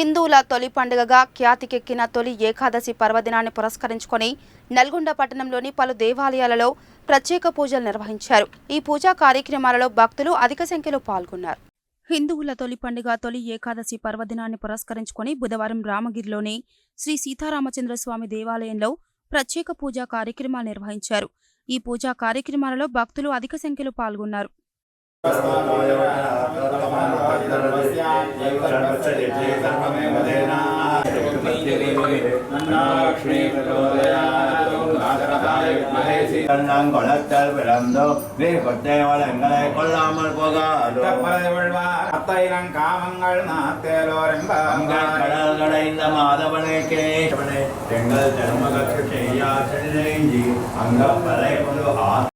హిందువుల తొలి పండుగగా ఖ్యాతికెక్కిన తొలి ఏకాదశి పర్వదినాన్ని పురస్కరించుకొని నల్గొండ పట్టణంలోని పలు దేవాలయాలలో ప్రత్యేక పూజలు నిర్వహించారు. ఈ పూజా కార్యక్రమాలలో భక్తులు అధిక సంఖ్యలో పాల్గొన్నారు. హిందువుల తొలి పండుగ తొలి ఏకాదశి పర్వదినాన్ని పురస్కరించుకొని బుధవారం రామగిరిలోని శ్రీ సీతారామచంద్రస్వామి దేవాలయంలో ప్రత్యేక పూజా కార్యక్రమాలు నిర్వహించారు. ఈ పూజా కార్యక్రమాలలో భక్తులు అధిక సంఖ్యలో పాల్గొన్నారు. பிறந்தோ நீ கொத்தையோட எங்களை கொள்ளாமல் போகாதீரங் காமங்கள் நாத்தேலோரங்கள் கடைந்த மாதவனே கேசவனே எங்கள் தர்மகட்சி செய்யா செல்லேஞ்சி அங்க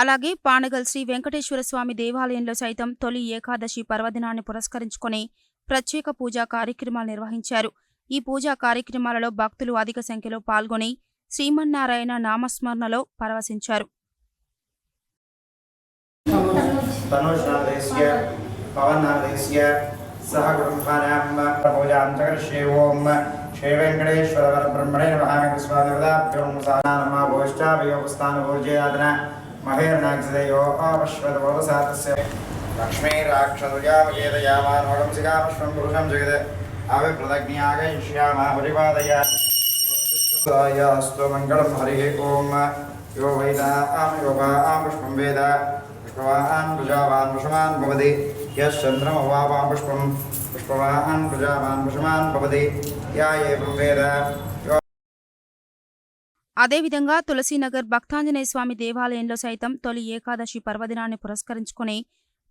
అలాగే పానగల్ శ్రీ వెంకటేశ్వర స్వామి దేవాలయంలో సైతం తొలి ఏకాదశి పర్వదినాన్ని పురస్కరించుకుని ప్రత్యేక పూజా కార్యక్రమాలు నిర్వహించారు. ఈ పూజా కార్యక్రమాలలో భక్తులు అధిక సంఖ్యలో పాల్గొని శ్రీమన్నారాయణ నామస్మరణలో పరవశించారు. శ్రీ వెంకటేశ్వర బ్రహ్మణే స్వామి भोष्टावयोपस्थानभोज्यादन महेर्नाक्षदयो अपश्वतवोदसातस्य लक्ष्मीराक्षसुजामकेतयामानोगंसिकामश्वं पुरुषं जगत्। अविप्रदज्ञागयिष्यामः परिपादय। स्तु मङ्गलं हरिः ॐ यो वैदा आम योगा आम पुष्पं वेद। पुष्पवान् प्रजावान् भवति। या एवं वेद। అదేవిధంగా తులసీనగర్ భక్తాంజనేయ స్వామి దేవాలయంలో సైతం తొలి ఏకాదశి పర్వదినాన్ని పురస్కరించుకుని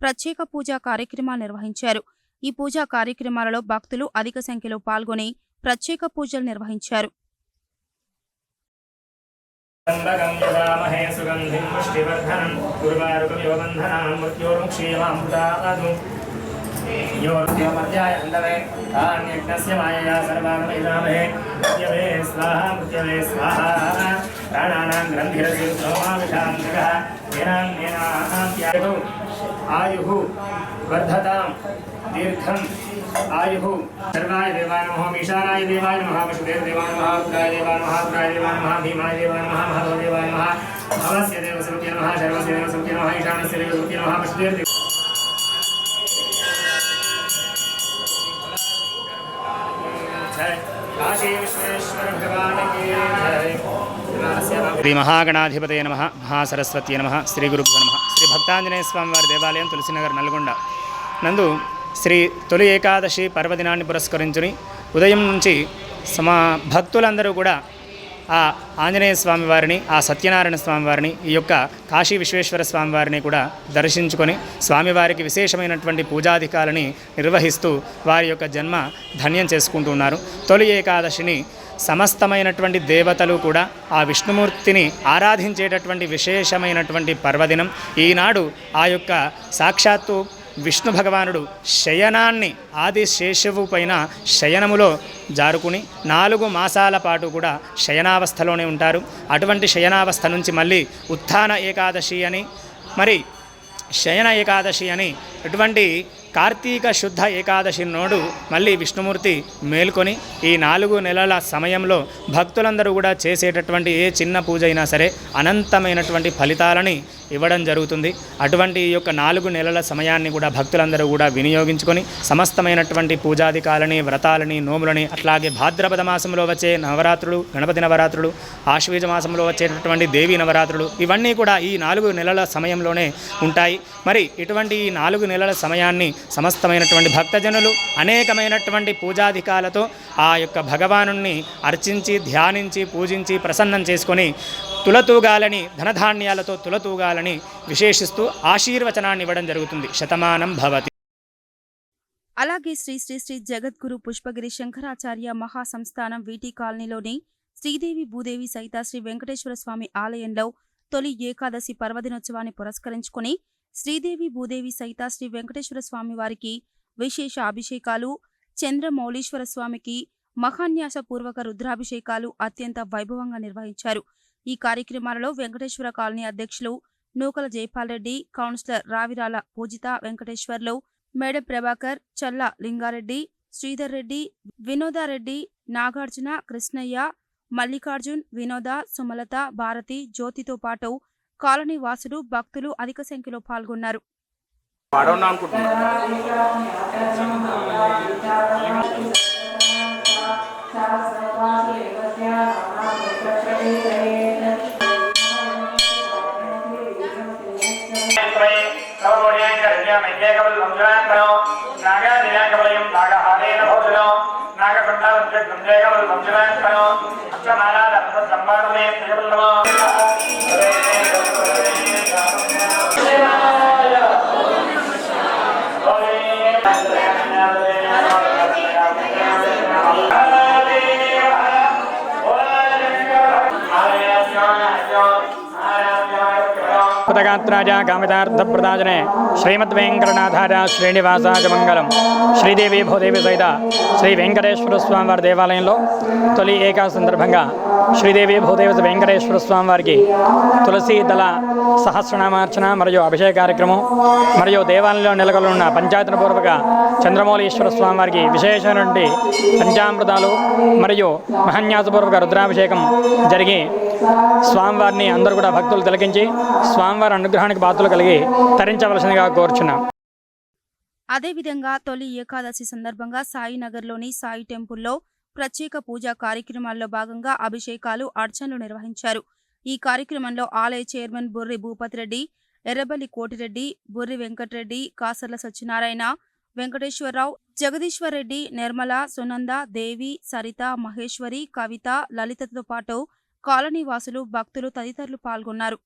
ప్రత్యేక పూజా కార్యక్రమాలు నిర్వహించారు. ఈ పూజా కార్యక్రమాలలో భక్తులు అధిక సంఖ్యలో పాల్గొని ప్రత్యేక పూజలు నిర్వహించారు. आयु वर्धता सोमाविषान्तकः आयु। सर्वाय देवाय नमः, ईशानाय देवाय नमः, वसुदेव देवाय नमः रुद्राय देवाय नमः रुद्राय देवाय नमः भीमाय देवाय नमः महादेवाय नमः, भवस्य देवसुरुत्य नमः सर्वस्य देवसुरुत्य नमः, ईशानस्य देवसुरुत्य नमः, वसुदेव శ్రీ మహాగణాధిపతయ నమ మహాసరస్వతి నమ శ్రీ గురుభ్యో నమ శ్రీ భక్తాంజనేయ స్వామి వారి దేవాలయం తులసినగర్ నల్గొండ. నందు శ్రీ తొలి ఏకాదశి పర్వదినాన్ని పురస్కరించుని ఉదయం నుంచి సమా భక్తులందరూ కూడా ఆ ఆంజనేయ స్వామివారిని ఆ సత్యనారాయణ స్వామివారిని ఈ యొక్క కాశీ విశ్వేశ్వర స్వామివారిని కూడా దర్శించుకొని స్వామివారికి విశేషమైనటువంటి పూజాధికాలని నిర్వహిస్తూ వారి యొక్క జన్మ ధన్యం చేసుకుంటూ ఉన్నారు. తొలి ఏకాదశిని సమస్తమైనటువంటి దేవతలు కూడా ఆ విష్ణుమూర్తిని ఆరాధించేటటువంటి విశేషమైనటువంటి పర్వదినం. ఈనాడు ఆ యొక్క సాక్షాత్తు విష్ణు భగవానుడు శయనాన్ని ఆది శేషవు పైన శయనములో జారుకుని నాలుగు మాసాల పాటు కూడా శయనావస్థలోనే ఉంటారు. అటువంటి శయనావస్థ నుంచి మళ్ళీ ఉత్థాన ఏకాదశి అని మరి శయన ఏకాదశి అని ఇటువంటి కార్తీక శుద్ధ ఏకాదశి నోడు మళ్ళీ విష్ణుమూర్తి మేల్కొని ఈ నాలుగు నెలల సమయంలో భక్తులందరూ కూడా చేసేటటువంటి ఏ చిన్న పూజ అయినా సరే అనంతమైనటువంటి ఫలితాలని ఇవ్వడం జరుగుతుంది. అటువంటి ఈ యొక్క నాలుగు నెలల సమయాన్ని కూడా భక్తులందరూ కూడా వినియోగించుకొని సమస్తమైనటువంటి పూజాధికాలని వ్రతాలని నోములని అట్లాగే భాద్రపద మాసంలో వచ్చే నవరాత్రులు గణపతి నవరాత్రులు ఆశ్వీజ మాసంలో వచ్చేటటువంటి దేవీ నవరాత్రులు ఇవన్నీ కూడా ఈ నాలుగు నెలల సమయంలోనే ఉంటాయి. మరి ఇటువంటి ఈ నాలుగు నెలల సమయాన్ని సమస్తమైనటువంటి భక్తజనులు అనేకమైనటువంటి పూజాధికాలతో ఆ యొక్క భగవాను అర్చించి ధ్యానించి పూజించి ప్రసన్నం చేసుకొని తులతూగాలని ధనధాన్యాలతో తులతూగాలని విశేషిస్తూ ఆశీర్వచనాన్ని ఇవ్వడం జరుగుతుంది. శతమానం భవతి. అలాగే శ్రీ శ్రీ శ్రీ జగద్గురు పుష్పగిరి శంకరాచార్య మహాసంస్థానం వీటి కాలనీలోని శ్రీదేవి భూదేవి సహిత శ్రీ వెంకటేశ్వర స్వామి ఆలయంలో తొలి ఏకాదశి పర్వదినోత్సవాన్ని పురస్కరించుకుని శ్రీదేవి భూదేవి సహిత శ్రీ వెంకటేశ్వర స్వామి వారికి విశేష అభిషేకాలు చంద్రమౌళీశ్వర స్వామికి మహాన్యాసపూర్వక రుద్రాభిషేకాలు అత్యంత వైభవంగా నిర్వహించారు. ఈ కార్యక్రమాలలో వెంకటేశ్వర కాలనీ అధ్యక్షులు నూకల జైపాల్ రెడ్డి కౌన్సిలర్ రావిరాల పూజిత వెంకటేశ్వర్లు మేడ ప్రభాకర్ చల్ల లింగారెడ్డి శ్రీధర్ రెడ్డి వినోదారెడ్డి నాగార్జున కృష్ణయ్య మల్లికార్జున్ వినోద సుమలత భారతి జ్యోతితో పాటు కాలనీ వాసులు భక్తులు అధిక సంఖ్యలో పాల్గొన్నారు. సర్వబ్రహ్మాండమే ప్రియపల్లవా పదగాత్రాజ కామితార్థప్రదాజనే శ్రీమద్వేంకటనాథాజ శ్రీనివాసాజ మంగళం శ్రీదేవి భూదేవి సహిత శ్రీ వెంకటేశ్వర స్వామి వారి దేవాలయంలో తొలి ఏకా సందర్భంగా శ్రీదేవి భూదేవి వెంకటేశ్వర స్వామి వారికి తులసి దళ సహస్రనామార్చన మరియు అభిషేక కార్యక్రమం మరియు దేవాలయంలో నెలకొన్న పంచాయతన పూర్వక చంద్రమౌళీశ్వర స్వామి వారికి విశేషమైనటువంటి పంచామృతాలు మరియు మహన్యాసపూర్వక రుద్రాభిషేకం జరిగి స్వామివారిని అందరూ కూడా భక్తులు తిలకించి స్వామివారి అనుగ్రహానికి పాత్రలు కలిగి తరించవలసిందిగా కోరుచున్నాం. అదేవిధంగా తొలి ఏకాదశి సందర్భంగా సాయినగర్లోని సాయి టెంపుల్లో ప్రత్యేక పూజా కార్యక్రమాల్లో భాగంగా అభిషేకాలు అర్చనలు నిర్వహించారు. ఈ కార్యక్రమంలో ఆలయ చైర్మన్ బుర్రి భూపతి రెడ్డి ఎర్రబల్లి కోటిరెడ్డి బుర్రి వెంకటరెడ్డి కాసర్ల సత్యనారాయణ వెంకటేశ్వరరావు జగదీశ్వర్ రెడ్డి నిర్మల సునంద దేవి సరిత మహేశ్వరి కవిత లలితతో పాటు కాలనీ వాసులు భక్తులు తదితరులు పాల్గొన్నారు.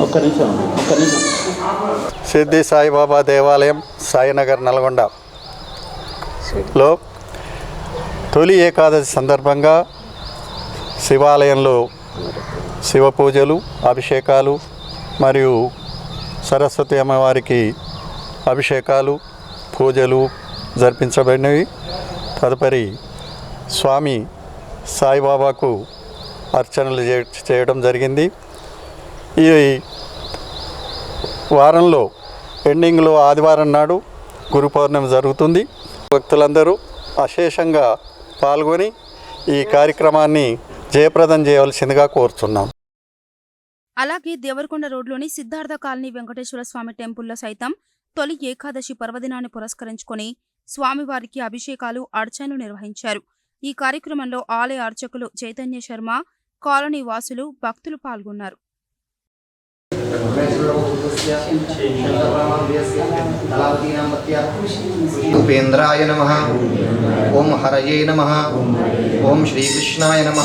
ఒక్క నిమిషం ఒక్క నిమిషం. సిద్ధి సాయిబాబా దేవాలయం సాయినగర్ నల్గొండ. లో తొలి ఏకాదశి సందర్భంగా శివాలయంలో శివ పూజలు అభిషేకాలు మరియు సరస్వతి అమ్మవారికి అభిషేకాలు పూజలు జరిపించబడినవి. తదుపరి స్వామి సాయిబాబాకు అర్చనలు చే- చేయడం జరిగింది. ఈ వారంలో ఎండింగ్లో ఆదివారం నాడు గురు పౌర్ణమి జరుగుతుంది. భక్తులందరూ అశేషంగా పాల్గొని ఈ కార్యక్రమాన్ని జయప్రదం చేయవలసిందిగా కోరుతున్నాం అలాగే దేవరకొండ రోడ్లోని సిద్ధార్థ కాలనీ వెంకటేశ్వర స్వామి టెంపుల్లో సైతం తొలి ఏకాదశి పర్వదినాన్ని పురస్కరించుకొని స్వామివారికి అభిషేకాలు అర్చనలు నిర్వహించారు. ఈ కార్యక్రమంలో ఆలయ అర్చకులు చైతన్య శర్మ కాలనీ వాసులు భక్తులు పాల్గొన్నారు. ఉపేంద్రాయ నమ. ఓం హరయే నమ. ఓం శ్రీకృష్ణాయ నమ.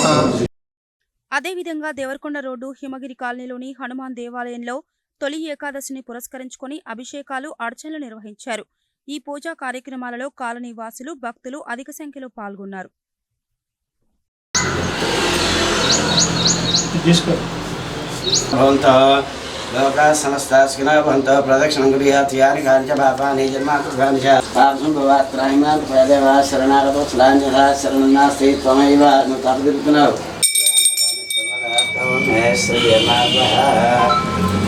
అదేవిధంగా దేవరకొండ రోడ్డు హిమగిరి కాలనీలోని హనుమాన్ దేవాలయంలో తొలి ఏకాదశిని పురస్కరించుకొని అభిషేకాలు అర్చనలు నిర్వహించారు. ఈ పూజా కార్యక్రమాలలో కాలనీ వాసులు భక్తులు అధిక సంఖ్యలో పాల్గొన్నారు. భవంతः లోకాः భవంతः ప్రదక్షిణం కుర్యాత్ యాని కాని చ పాపాని జన్మాకృతాని చ పాపం భవాత్రాహిమాన్ ప్రదేవ శరణాగతో స్లాంజః శరణం నాస్తి త్వమైవ నువ్వు తప్పదిరుతున్నావు శ్రీ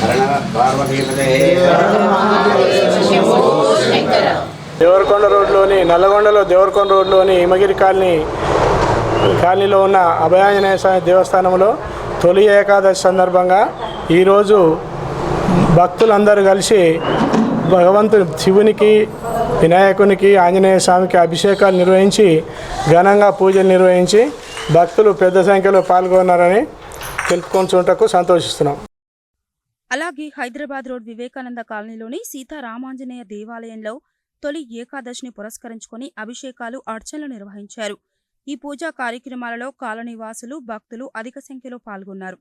హరణ పార్వతీపదే దేవరకొండ రోడ్లోని నల్లగొండలో దేవరకొండ రోడ్లోని హిమగిరి కాలనీ కాలనీలో ఉన్న అభయాంజనేయ స్వామి దేవస్థానంలో తొలి ఏకాదశి సందర్భంగా ఈరోజు భక్తులందరూ కలిసి భగవంతుని శివునికి వినాయకునికి ఆంజనేయ స్వామికి అభిషేకాలు నిర్వహించి ఘనంగా పూజలు నిర్వహించి భక్తులు పెద్ద సంఖ్యలో పాల్గొన్నారని తెలుపుకొంచుటకు సంతోషిస్తున్నాం. అలాగే హైదరాబాద్ రోడ్ వివేకానంద కాలనీలోని సీతారామాంజనేయ దేవాలయంలో తొలి ఏకాదశిని పురస్కరించుకొని అభిషేకాలు అర్చనలు నిర్వహించారు. ఈ పూజా కార్యక్రమాలలో కాలనీ వాసులు భక్తులు అధిక సంఖ్యలో పాల్గొన్నారు.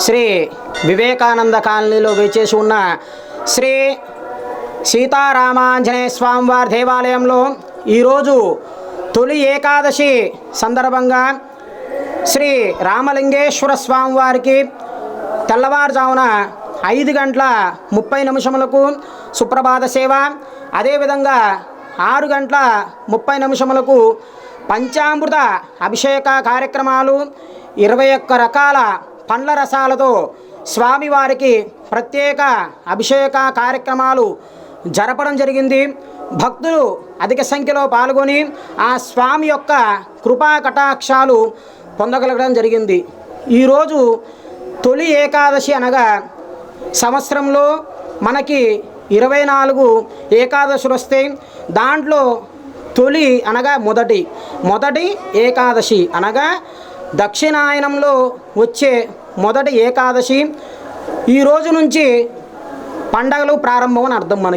శ్రీ వివేకానంద కాలనీలో వేచేసి ఉన్న శ్రీ సీతారామాంజనేయ స్వామివారి దేవాలయంలో ఈరోజు తొలి ఏకాదశి సందర్భంగా శ్రీ రామలింగేశ్వర స్వామివారికి తెల్లవారుజామున ఐదు గంటల ముప్పై నిమిషములకు సుప్రభాత సేవ. అదేవిధంగా ఆరు గంటల ముప్పై నిమిషములకు పంచామృత అభిషేక కార్యక్రమాలు. ఇరవై ఒక్క రకాల పండ్ల రసాలతో స్వామివారికి ప్రత్యేక అభిషేక కార్యక్రమాలు జరపడం జరిగింది. భక్తులు అధిక సంఖ్యలో పాల్గొని ఆ స్వామి యొక్క కృపా కటాక్షాలు పొందగలగడం జరిగింది. ఈరోజు తొలి ఏకాదశి అనగా సంవత్సరంలో మనకి ఇరవై నాలుగు ఏకాదశులు వస్తే దాంట్లో తొలి అనగా మొదటి మొదటి ఏకాదశి అనగా దక్షిణాయనంలో వచ్చే మొదటి ఏకాదశి. ఈ రోజు నుంచి పండగలు ప్రారంభం అని అర్థం మనకి.